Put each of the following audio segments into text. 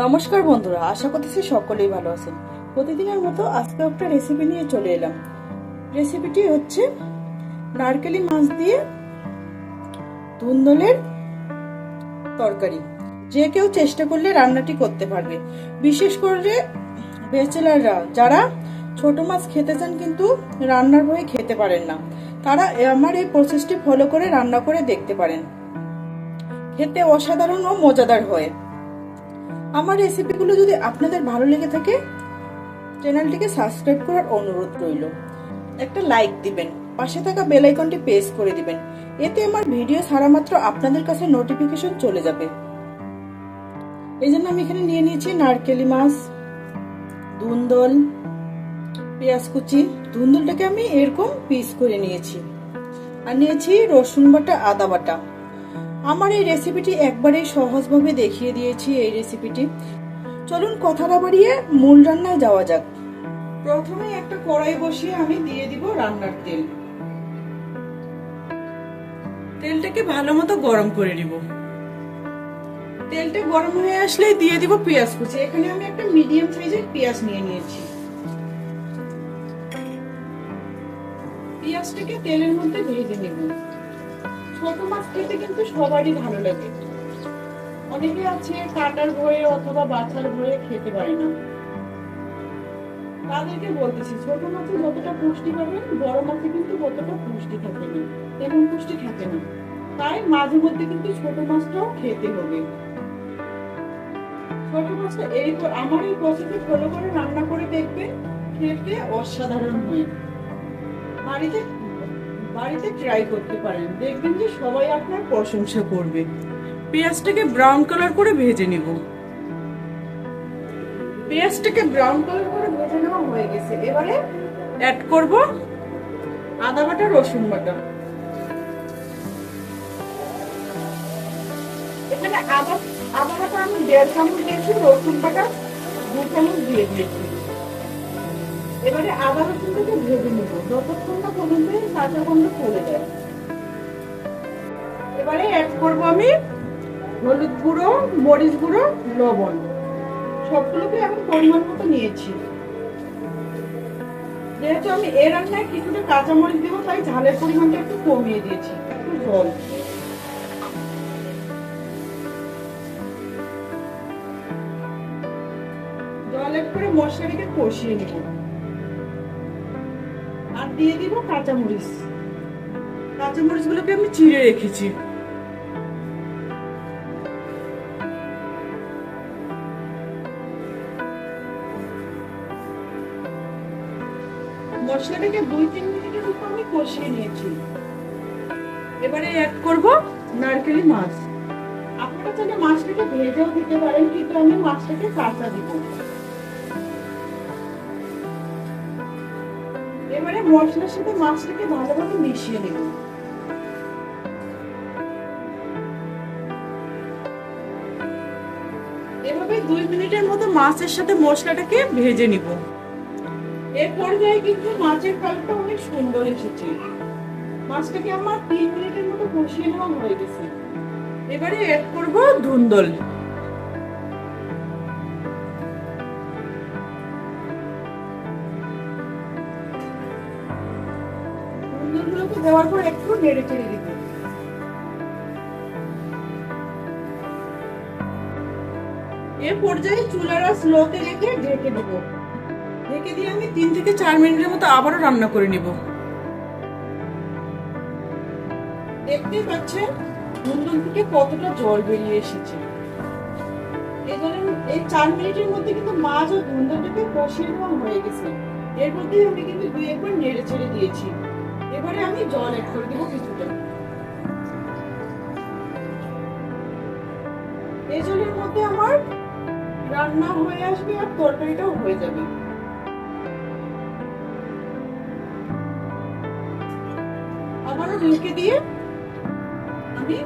নমস্কার বন্ধুরা, আশা করতেছি সকলেই ভালো আছেন। প্রতিদিনের মতো আজকে একটা রেসিপি নিয়ে চলে এলাম। রেসিপিটি হচ্ছে নারকেলি মাছ দিয়ে ধুন্দলের তরকারি। যে কেউ চেষ্টা করলে রান্নাটি করতে পারবে। বিশেষ করে ব্যাচেলাররা, যারা ছোট মাছ খেতে চান কিন্তু রান্নার ভয়ে খেতে পারেন না, তারা আমার এই প্রসেসটি ফলো করে রান্না করে দেখতে পারেন। খেতে অসাধারণ ও মজাদার হয়। আমার রেসিপিগুলো যদি আপনাদের ভালো লেগে থাকে চ্যানেলটিকে সাবস্ক্রাইব করার অনুরোধ রইল। একটা লাইক দিবেন, পাশে থাকা বেল আইকনটি প্রেস করে দিবেন, এতে আমার ভিডিও ছাড়া মাত্র আপনাদের কাছে নোটিফিকেশন চলে যাবে। এই জন্য আমি এখানে নিয়ে নিয়েছি নারকেলি মাছ, ধুন্দল, পেঁয়াজ কুচি। ধুন্দলটাকে আমি এরকম পিস করে নিয়েছি। আর নিয়েছি রসুন বাটা, আদা বাটা। আমার এই রেসিপিটি একবারেই সহজভাবে দেখিয়ে দিয়েছি এই রেসিপিটি চলুন কথা না বাড়িয়ে মূল রান্নায় যাওয়া যাক। প্রথমে একটা কড়াই বসিয়ে আমি দিয়ে দিব রান্নার তেল। তেলটাকে ভালো মতো গরম করে নিব। তেলটা গরম হয়ে আসলে দিয়ে দিব পেঁয়াজ কুচি। এখানে আমি একটা মিডিয়াম সাইজের পেঁয়াজ নিয়ে নিয়েছি। পেঁয়াজটাকে তেলের মধ্যে ভেজে নেব। ছোট মাছ খেতে কিন্তু সবারই ভালো লাগে। অনেকে আছে কাটার ভয়ে অথবা বাচ্চার ভয়ে খেতে পারে না। তাদেরকে বলতেছি, ছোট মাছে যতটা পুষ্টি পাবেন, বড় মাছে কিন্তু ততটা পুষ্টি থাকে না, তেমন পুষ্টি থাকে না। তাই মাঝে মধ্যে কিন্তু ছোট মাছটাও খেতে হবে। ছোট মাছটা এই আমার এই প্রসেসে ফলো করে রান্না করে দেখবেন, খেতে অসাধারণ হয়। বাড়িতে বাড়িতে ট্রাই করতে পারেন। দেখবেন যে সবাই আপনার প্রশংসা করবে। পেঁয়াজটাকে ব্রাউন কালার করে ভেজে নিব। পেঁয়াজটাকে ব্রাউন কালার করে ভেজে নেওয়া হয়ে গেছে। এবারে অ্যাড করব আদা বাটা, রসুন বাটা। এখানে আদা আদা বাটা আমি দেড় চামচ দিয়েছি, রসুন বাটা দু চামচ দিয়ে দিয়েছি। এবারে আদা রসুনটাকে ভেজে নেব। যতক্ষণ না পর্যন্ত কাঁচা গন্ধ চলে যায়। এবারে অ্যাড করব আমি হলুদ গুঁড়ো, মরিচ গুঁড়ো, লবণ। সবগুলোকে আমি পরিমাণ মতো নিয়েছি। যেহেতু আমি এ রান্নায় কিছুটা কাঁচা মরিচ দেবো, তাই ঝালের পরিমাণটা একটু কমিয়ে দিয়েছি, একটু জল। জল এক করে মশলাটাকে কষিয়ে নেব। দিয়ে দিব কাঁচামরিচ। গুলোকে আমি চিড়ে রেখেছি। মশলাটাকে দুই তিন মিনিটের উপর আমি কষিয়ে নিয়েছি। এবারে অ্যাড করব নারকেলি মাছ। আপনারা চাইলে মাছটাকে ভেজেও দিতে পারেন, কিন্তু আমি মাছটাকে কাঁচা দিব। এবারে মশলার সাথে মাছটাকে ভালোভাবে মিশিয়ে নেব। এভাবে দুই মিনিটের মতো মাছের সাথে মশলাটাকে ভেজে নিব। এর পর্যায়ে কিন্তু মাছের কালারটা অনেক সুন্দর এসেছে। মাছটাকে আমার তিন মিনিটের মতো কষিয়ে নেওয়া হয়ে গেছে। এবারে অ্যাড করব ধুন্দল। ধুন্দলগুলোকে দেওয়ার পর একটু নেড়ে চেড়ে দিব এ পর্যায়ে চুলারা স্লোতে রেখে ঢেকে দেবো। ঢেকে দিয়ে আমি তিন থেকে চার মিনিটের মতো আবারও রান্না করে নিব। দেখতে পাচ্ছেন ধুন্দুল থেকে কতটা জল বেরিয়ে এসেছে। এই চার মিনিটের মধ্যে কিন্তু মাছ ও ধুন্দুলটাকে কষিয়ে নেওয়া হয়ে গেছে। এর মধ্যে আমি কিন্তু দুই একবার নেড়ে ছেড়ে দিয়েছি। এবারে আমি জল করে দেবো কিছুটা। এই জলের মধ্যে আমার রান্না হয়ে আসবে আর তরকারিটাও হয়ে যাবে। আবারও ঢেকে দিয়ে আমি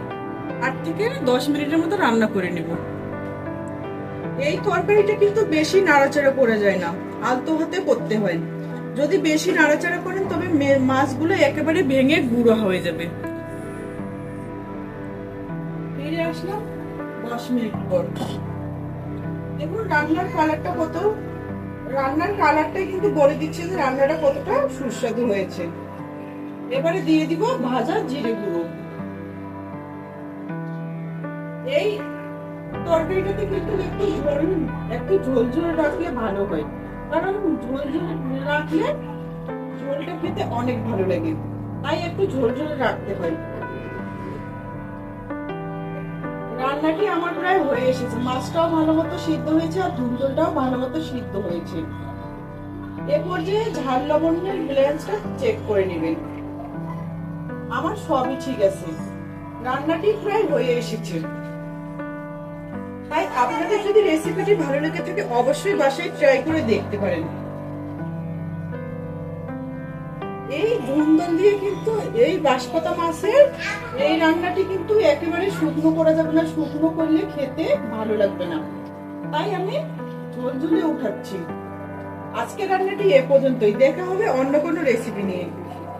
আট থেকে দশ মিনিটের মতো রান্না করে নেব। এই তরকারিটা কিন্তু বেশি নাড়াচাড়া করে যায় না, আলতো হাতে করতে হয়। যদি বেশি নাড়াচাড়া করেন, তবে মাছগুলো একেবারে ভেঙে গুঁড়ো হয়ে যাবে। ফিরে আসলাম দশ মিনিট পর। দেখুন, রান্নার কালারটা কত। রান্নার কালারটাই কিন্তু বলে দিচ্ছে যে রান্নাটা কতটা সুস্বাদু হয়েছে। এবারে দিয়ে দিব ভাজা জিরে গুঁড়ো। এই তরকারিটাতে কিন্তু একটু একটু ঝোল ঝোল রাখলে ভালো হয়। কারণ ঝোল ঝোল রাখলে ঝোলটা খেতে অনেক ভালো লাগে। তাই একটু ঝোল ঝোল রাখতে হয়। রান্নাটি আমার প্রায় হয়ে এসেছে। মাছটাও ভালো মতো সিদ্ধ হয়েছে আর ঝুলঝোলটাও ভালো মতো সিদ্ধ হয়েছে। এ পর্যায়ে ঝাল লবণের ব্যালেন্সটা চেক করে নেবেন। আমার সবই ঠিক আছে। রান্নাটি প্রায় হয়ে এসেছে। তাই আপনাদের যদি রেসিপিটি ভালো লেগে থাকে, অবশ্যই বাসায় ট্রাই করে দেখতে পারেন। এই ধুমদল দিয়ে কিন্তু এই বাঁশপাতা মাছের এই রান্নাটি কিন্তু একেবারে শুকনো করা যাবে না, শুকনো করলে খেতে ভালো লাগবে না। তাই আমি ঝোল ঝুলে উঠাচ্ছি। আজকে রান্নাটি এ পর্যন্তই। দেখা হবে অন্য কোনো রেসিপি নিয়ে।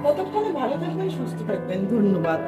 ততক্ষণে ভালো থাকবেন, সুস্থ থাকবেন। ধন্যবাদ।